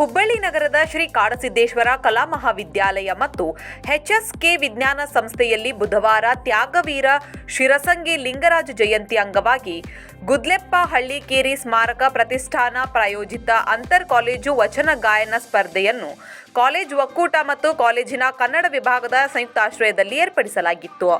ಹುಬ್ಬಳ್ಳಿ ನಗರದ ಶ್ರೀ ಕಾಡಸಿದ್ದೇಶ್ವರ ಕಲಾ ಮಹಾವಿದ್ಯಾಲಯ ಮತ್ತು ಎಚ್ಎಸ್ಕೆ ವಿಜ್ಞಾನ ಸಂಸ್ಥೆಯಲ್ಲಿ ಬುಧವಾರ ತ್ಯಾಗವೀರ ಶಿರಸಂಗಿ ಲಿಂಗರಾಜ ಜಯಂತಿ ಅಂಗವಾಗಿ ಗುದ್ಲೆಪ್ಪ ಹಳ್ಳಿಕೇರಿ ಸ್ಮಾರಕ ಪ್ರತಿಷ್ಠಾನ ಪ್ರಾಯೋಜಿತ ಅಂತರ್ ಕಾಲೇಜು ವಚನ ಗಾಯನ ಸ್ಪರ್ಧೆಯನ್ನು ಕಾಲೇಜು ಒಕ್ಕೂಟ ಮತ್ತು ಕಾಲೇಜಿನ ಕನ್ನಡ ವಿಭಾಗದ ಸಂಯುಕ್ತಾಶ್ರಯದಲ್ಲಿ ಏರ್ಪಡಿಸಲಾಗಿತ್ತು.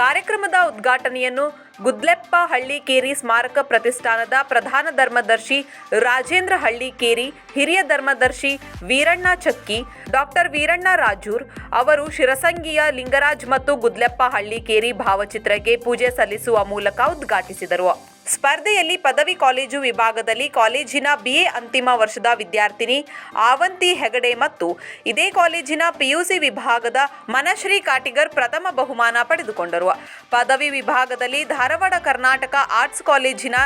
ಕಾರ್ಯಕ್ರಮದ ಉದ್ಘಾಟನೆಯನ್ನು ಗುದ್ಲೆಪ್ಪ ಹಳ್ಳಿಕೇರಿ ಸ್ಮಾರಕ ಪ್ರತಿಷ್ಠಾನದ ಪ್ರಧಾನ ಧರ್ಮದರ್ಶಿ ರಾಜೇಂದ್ರ ಹಳ್ಳಿಕೇರಿ, ಹಿರಿಯ ಧರ್ಮದರ್ಶಿ ವೀರಣ್ಣ ಚಕ್ಕಿ, ಡಾಕ್ಟರ್ ವೀರಣ್ಣ ರಾಜೂರ್ ಅವರು ಶಿರಸಂಗಿಯ ಲಿಂಗರಾಜ್ ಮತ್ತು ಗುದ್ಲೆಪ್ಪ ಹಳ್ಳಿಕೇರಿ ಭಾವಚಿತ್ರಕ್ಕೆ ಪೂಜೆ ಸಲ್ಲಿಸುವ ಮೂಲಕ ಉದ್ಘಾಟಿಸಿದರು. ಸ್ಪರ್ಧೆಯಲ್ಲಿ ಪದವಿ ಕಾಲೇಜು ವಿಭಾಗದಲ್ಲಿ ಕಾಲೇಜಿನ ಬಿಎ ಅಂತಿಮ ವರ್ಷದ ವಿದ್ಯಾರ್ಥಿನಿ ಆವಂತಿ ಹೆಗಡೆ ಮತ್ತು ಇದೇ ಕಾಲೇಜಿನ ಪಿಯುಸಿ ವಿಭಾಗದ ಮನಶ್ರೀ ಕಾಟಿಗರ್ ಪ್ರಥಮ ಬಹುಮಾನ ಪಡೆದುಕೊಂಡರು. ಪದವಿ ವಿಭಾಗದಲ್ಲಿ ಧಾರವಾಡ ಕರ್ನಾಟಕ ಆರ್ಟ್ಸ್ ಕಾಲೇಜಿನ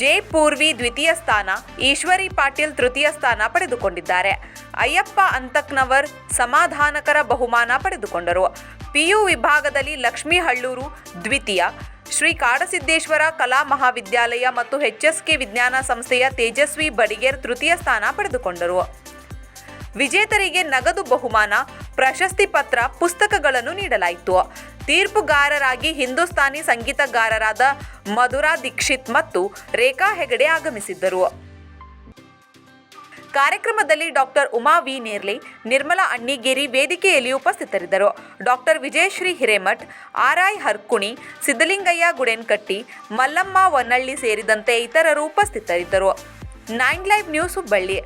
ಜೆ ಪೂರ್ವಿ ದ್ವಿತೀಯ ಸ್ಥಾನ, ಈಶ್ವರಿ ಪಾಟೀಲ್ ತೃತೀಯ ಸ್ಥಾನ ಪಡೆದುಕೊಂಡಿದ್ದಾರೆ. ಅಯ್ಯಪ್ಪ ಅಂತಕ್ನವರ್ ಸಮಾಧಾನಕರ ಬಹುಮಾನ ಪಡೆದುಕೊಂಡರು. ಪಿಯು ವಿಭಾಗದಲ್ಲಿ ಲಕ್ಷ್ಮೀ ಹಳ್ಳೂರು ದ್ವಿತೀಯ ಶ್ರೀ ಕಾಡಸಿದ್ದೇಶ್ವರ ಕಲಾ ಮಹಾವಿದ್ಯಾಲಯ ಮತ್ತು ಎಚ್ಎಸ್ಕೆ ವಿಜ್ಞಾನ ಸಂಸ್ಥೆಯ ತೇಜಸ್ವಿ ಬಡಿಗೇರ್ ತೃತೀಯ ಸ್ಥಾನ ಪಡೆದುಕೊಂಡರು. ವಿಜೇತರಿಗೆ ನಗದು ಬಹುಮಾನ, ಪ್ರಶಸ್ತಿ ಪತ್ರ, ಪುಸ್ತಕಗಳನ್ನು ನೀಡಲಾಯಿತು. ತೀರ್ಪುಗಾರರಾಗಿ ಹಿಂದೂಸ್ತಾನಿ ಸಂಗೀತಗಾರರಾದ ಮಧುರಾ ದೀಕ್ಷಿತ್ ಮತ್ತು ರೇಖಾ ಹೆಗಡೆ ಆಗಮಿಸಿದ್ದರು. ಕಾರ್ಯಕ್ರಮದಲ್ಲಿ ಡಾಕ್ಟರ್ ಉಮಾ ವಿ. ನೇರ್ಲಿ, ನಿರ್ಮಲಾ ಅಣ್ಣಿಗೇರಿ ವೇದಿಕೆಯಲ್ಲಿ ಉಪಸ್ಥಿತರಿದ್ದರು. Doctor Vijayashree Hiremath, R I Harkuni Siddalingayya Gudenkatti, Mallamma Vannalli ಸೇರಿದಂತೆ ಇತರರು ಉಪಸ್ಥಿತರಿದ್ದರು. Nine live news Hubballi.